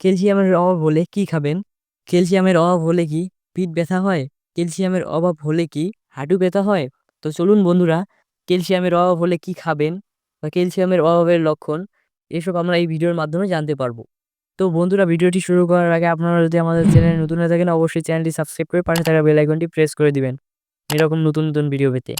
ক্যালসিয়ামের অভাব হলে কি খাবেন? ক্যালসিয়ামের অভাব হলে কি পিঠ ব্যথা হয়? ক্যালসিয়ামের অভাব হলে কি হাঁটু ব্যথা হয়? তো চলুন বন্ধুরা, ক্যালসিয়ামের অভাব হলে কি খাবেন বা ক্যালসিয়ামের অভাবের লক্ষণ, এসব আমরা এই ভিডিওর মাধ্যমে জানতে পারব। তো বন্ধুরা, ভিডিওটি শুরু করার আগে আপনারা যদি আমাদের চ্যানেলে নতুন হয়ে থাকেন, অবশ্যই চ্যানেলটি সাবস্ক্রাইব করে পাশে থাকা বেল আইকনটি প্রেস করে দিবেন। এরকম নতুন নতুন ভিডিও পেতে।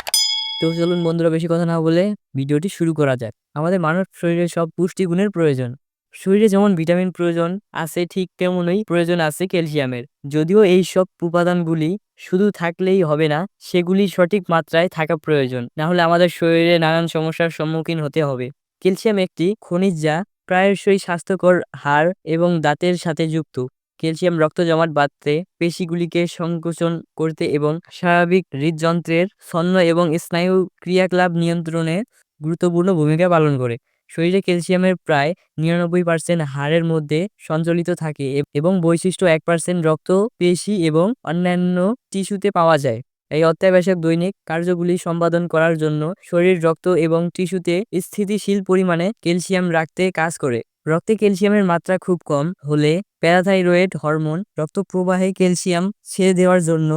তো চলুন বন্ধুরা, বেশি কথা না বলে ভিডিওটি শুরু করা যাক। আমাদের মানব শরীরে সব পুষ্টিগুণের প্রয়োজন। শরীরে যেমন ভিটামিন প্রয়োজন আছে, ঠিক তেমনই প্রয়োজন আছে ক্যালসিয়ামের। যদিও এই সব উপাদানগুলি শুধু থাকলেই হবে না, সেগুলি সঠিক মাত্রায় থাকা প্রয়োজন। না হলে আমাদের শরীরে নানান সমস্যার সম্মুখীন হতে হবে। ক্যালসিয়াম একটি খনিজ যা প্রায়শই স্বাস্থ্যকর হাড় এবং দাঁতের সাথে যুক্ত। ক্যালসিয়াম রক্ত জমাট বাঁধতে পেশিগুলিকে সংকোচন করতে এবং স্বাভাবিক হৃদযন্ত্রের ছন্ন এবং স্নায়ু ক্রিয়াকলাপ নিয়ন্ত্রণে গুরুত্বপূর্ণ ভূমিকা পালন করে। শরীরে ক্যালসিয়ামের প্রায় নিরানব্বই পার্সেন্ট হাড়ের মধ্যে সঞ্চালিত থাকে এবং বৈশিষ্ট্য এক পার্সেন্ট রক্ত, পেশি এবং অন্যান্য টিস্যুতে পাওয়া যায়। এই অত্যাবশ্যক দৈনিক কার্যগুলি সম্পাদন করার জন্য শরীর, রক্ত এবং টিস্যুতে স্থিতিশীল পরিমাণে ক্যালসিয়াম রাখতে কাজ করে। রক্তে ক্যালসিয়ামের মাত্রা খুব কম হলে প্যারাথাইরয়েড হরমোন রক্ত প্রবাহে ক্যালসিয়াম ছেড়ে দেওয়ার জন্য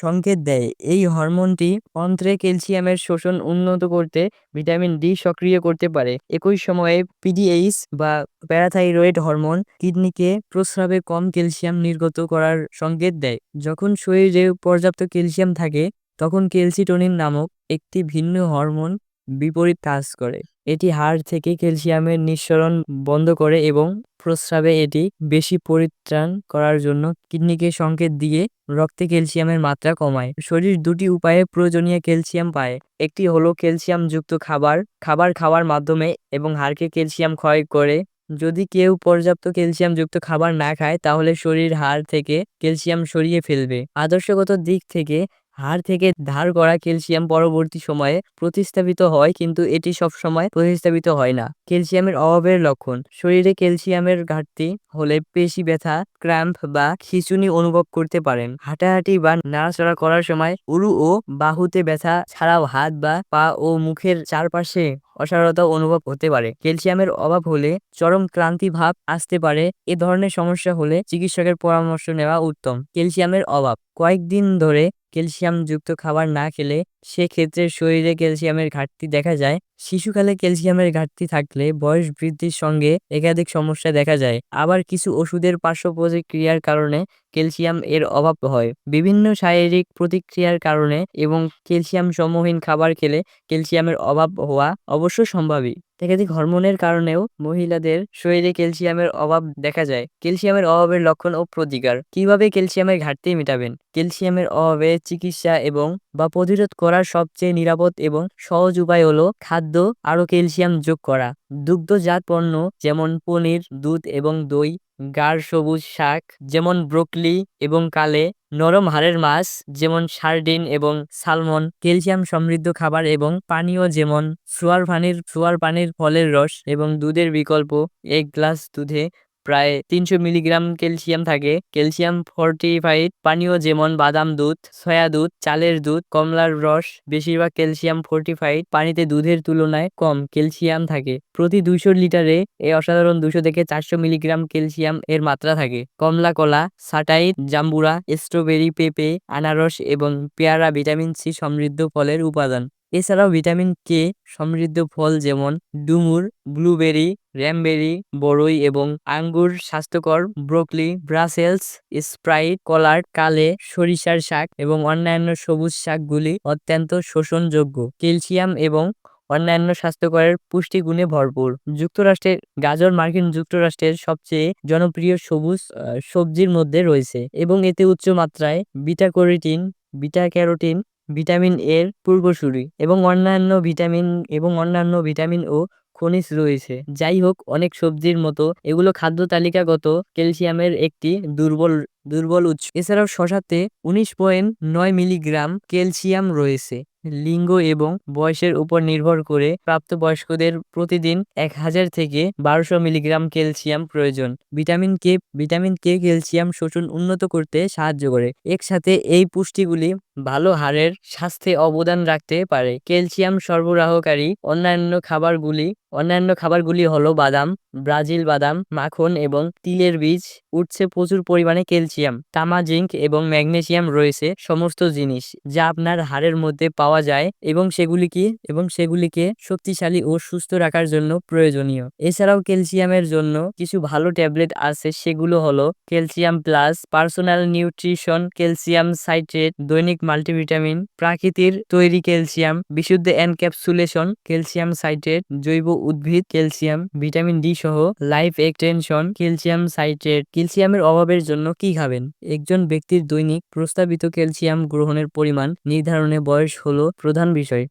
সংকেত দেয়। এই হরমোনটি অন্ত্রে ক্যালসিয়ামের শোষণ উন্নত করতে ভিটামিন ডি সক্রিয় করতে পারে। একই সময়ে পিডিএইচ বা প্যারাথাইরয়েড হরমোন কিডনিকে প্রস্রাবে কম ক্যালসিয়াম নির্গত করার সংকেত দেয়। যখন শরীরে পর্যাপ্ত ক্যালসিয়াম থাকে, তখন ক্যালসিটোনিন নামক একটি ভিন্ন হরমোন বিপরীত কাজ করে। এটি হাড় থেকে ক্যালসিয়ামের নিঃসরণ বন্ধ করে এবং প্রস্রাবে এটি বেশি পরিত্রাণ করার জন্য কিডনিকে সংকেত দিয়ে রক্তে ক্যালসিয়ামের মাত্রা কমায়। শরীর দুটি উপায়ে প্রয়োজনীয় ক্যালসিয়াম পায়। একটি হলো ক্যালসিয়াম যুক্ত খাবার খাবার খাওয়ার মাধ্যমে এবং হাড়কে ক্যালসিয়াম ক্ষয় করে। যদি কেউ পর্যাপ্ত ক্যালসিয়াম যুক্ত খাবার না খায়, তাহলে শরীর হাড় থেকে ক্যালসিয়াম সরিয়ে ফেলবে। আদর্শগত দিক থেকে হাড় থেকে ধার করা ক্যালসিয়াম পরবর্তী সময়ে প্রতিস্থাপিত হয়, কিন্তু এটি সবসময় প্রতিস্থাপিত হয় না। ক্যালসিয়ামের অভাবের লক্ষণ। শরীরে ক্যালসিয়ামের ঘাটতি হলে পেশি ব্যথা, ক্র্যাম্প বা খিঁচুনি অনুভব করতে পারেন। হাঁটাহাঁটি বা নাড়াচাড়া করার সময় উরু ও বাহুতে ব্যথা ছাড়াও হাত বা পা ও মুখের চারপাশে অসারতা অনুভব হতে পারে। ক্যালসিয়ামের অভাব হলে চরম ক্লান্তি ভাব আসতে পারে। এ ধরনের সমস্যা হলে চিকিৎসকের পরামর্শ নেওয়া উত্তম। ক্যালসিয়ামের অভাব। কয়েকদিন ধরে ক্যালসিয়াম যুক্ত খাবার না খেলে সেক্ষেত্রে শরীরে ক্যালসিয়ামের ঘাটতি দেখা যায়। শিশুকালে ক্যালসিয়ামের ঘাটতি থাকলে বয়স বৃদ্ধির সঙ্গে একাধিক সমস্যা দেখা যায়। আবার কিছু ওষুধের পার্শ্ব প্রতিক্রিয়ার কারণে ক্যালসিয়াম এর অভাব হয়। বিভিন্ন শারীরিক প্রতিক্রিয়ার কারণে এবং ক্যালসিয়াম সমহীন খাবার খেলে ক্যালসিয়ামের অভাব হওয়া অবশ্য সম্ভাবী। একাধিক হরমোনের কারণেও মহিলাদের শরীরে ক্যালসিয়ামের অভাব দেখা যায়। ক্যালসিয়ামের অভাবের লক্ষণ ও প্রতিকার। কীভাবে ক্যালসিয়ামের ঘাটতি মেটাবেন? ক্যালসিয়ামের অভাবে চিকিৎসা এবং বা প্রতিরোধ করার সবচেয়ে নিরাপদ এবং সহজ উপায় হলো খাদ্য আরও ক্যালসিয়াম যোগ করা। দুগ্ধজাত পণ্য যেমন পনির, দুধ এবং দই, গাঢ় সবুজ শাক যেমন ব্রোকলি এবং কালে, নরম হাড়ের মাছ যেমন সার্ডিন এবং সালমন, ক্যালসিয়াম সমৃদ্ধ খাবার এবং পানীয় যেমন সোয়ার পানির সোয়ার পানির ফলের রস এবং দুধের বিকল্প, এক গ্লাস দুধে প্রায় তিনশো মিলিগ্রাম ক্যালসিয়াম থাকে। ক্যালসিয়াম ফর্টিফাইড, পানীয় যেমন বাদাম দুধ, সয়া দুধ, চালের দুধ, কমলার রস, বেশিরভাগ ক্যালসিয়াম ফর্টিফাইড, পানিতে দুধের তুলনায় কম ক্যালসিয়াম থাকে। প্রতি দুইশো লিটারে এই অসাধারণ দুশো থেকে চারশো মিলিগ্রাম ক্যালসিয়াম এর মাত্রা থাকে। কমলা কলা সাটাইট জাম্বুরা, স্ট্রবেরি, পেঁপে, আনারস এবং পেয়ারা ভিটামিন সি সমৃদ্ধ ফলের উপাদান। এছাড়াও ভিটামিন কে সমৃদ্ধ ফল যেমন ডুমুর, ব্লুবেরি র্যামবেরি বড়ই এবং আঙ্গুর, স্বাস্থ্যকর ব্রোকলি, ব্রাসেলস, স্প্রাইট, কলার, কালে, সরিষার শাক এবং অন্যান্য সবুজ শাকগুলি অত্যন্ত শোষণযোগ্য। ক্যালসিয়াম এবং অন্যান্য স্বাস্থ্যকরের পুষ্টিগুণে ভরপুর। যুক্তরাষ্ট্রের গাজর মার্কিন যুক্তরাষ্ট্রের সবচেয়ে জনপ্রিয় সবুজ সবজির মধ্যে রয়েছে এবং এতে উচ্চ মাত্রায় বিটা ক্যারোটিন ভিটামিন এর পূর্বসূরি এবং অন্যান্য ভিটামিন এবং অন্যান্য ভিটামিন ও খনিজ রয়েছে। যাই হোক, অনেক সবজির মতো এগুলো খাদ্য তালিকাগত ক্যালসিয়ামের একটি দুর্বল দুর্বল উৎস। এছাড়াও শশাতে উনিশ পয়েন্ট নয় মিলিগ্রাম ক্যালসিয়াম রয়েছে। লিঙ্গ এবং বয়সের উপর নির্ভর করে প্রাপ্তবয়স্কদের প্রতিদিন এক হাজার থেকে বারোশো মিলিগ্রাম ক্যালসিয়াম প্রয়োজন। Vitamin K vitamin K calcium শোষণ উন্নত করতে সাহায্য করে। একসাথে এই পুষ্টিগুলি ভালো হাড়ের স্বাস্থ্যে অবদান রাখতে পারে। ক্যালসিয়াম সরবরাহকারী অন্যান্য খাবারগুলি অন্যান্য খাবারগুলি হলো বাদাম, ব্রাজিল বাদাম, মাখন এবং তিলের বীজ। উঠছে প্রচুর পরিমাণে ক্যালসিয়াম তামা জিঙ্ক এবং ম্যাগনেসিয়াম রয়েছে সমস্ত জিনিস যা আপনার হাড়ের মধ্যে পাওয়া যায় এবং সেগুলিকে এবং সেগুলিকে শক্তিশালী ও সুস্থ রাখার জন্য প্রয়োজনীয়। এছাড়াও ক্যালসিয়ামের জন্য কিছু ভালো ট্যাবলেট আছে, সেগুলো হলো calcium plus, personal nutrition, calcium citrate, দৈনিক মাল্টিভিটামিন, প্রাকৃতির তৈরি ক্যালসিয়াম, বিশুদ্ধ এনক্যাপসুলেশন, ক্যালসিয়াম সাইট্রেট, জৈব উদ্ভিদ, ক্যালসিয়াম, ভিটামিন ডি সহ, লাইফ এক্সটেনশন, ক্যালসিয়াম সাইট্রেট। ক্যালসিয়ামের অভাবের জন্য কি খাবেন একজন ব্যক্তির দৈনিক প্রস্তাবিত ক্যালসিয়াম গ্রহণের পরিমাণ নির্ধারণে বয়স হলো প্রধান বিষয়।